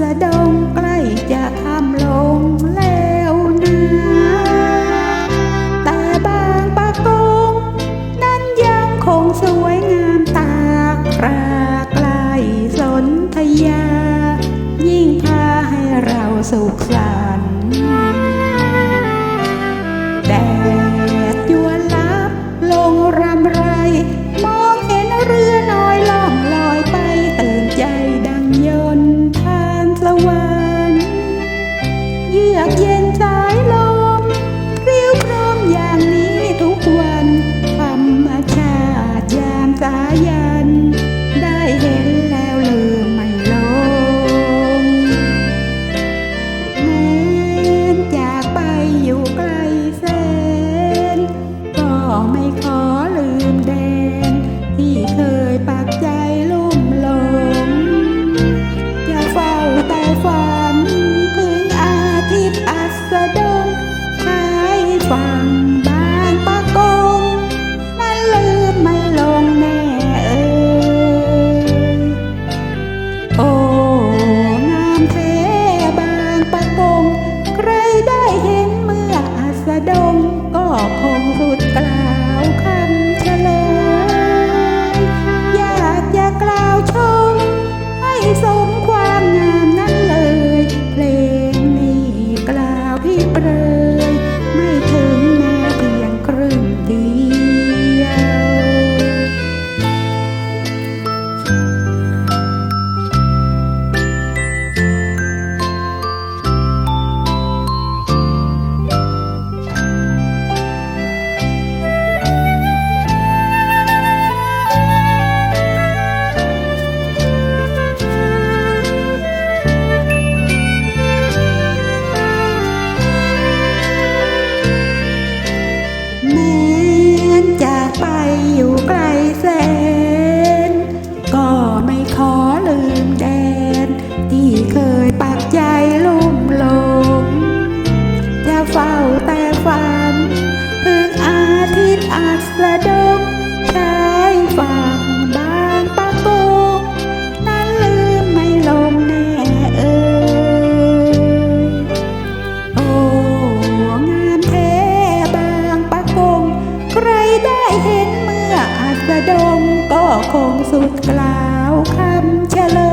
สะดงใกล้จะห้ลงแล้วเนื้อแต่บางปะกง นั้นยังคงสวยงามตาคราใกล้สนทยา ยิ่งพาให้เราสุขสา Bye. คงสุดกล่าวคำเฉลย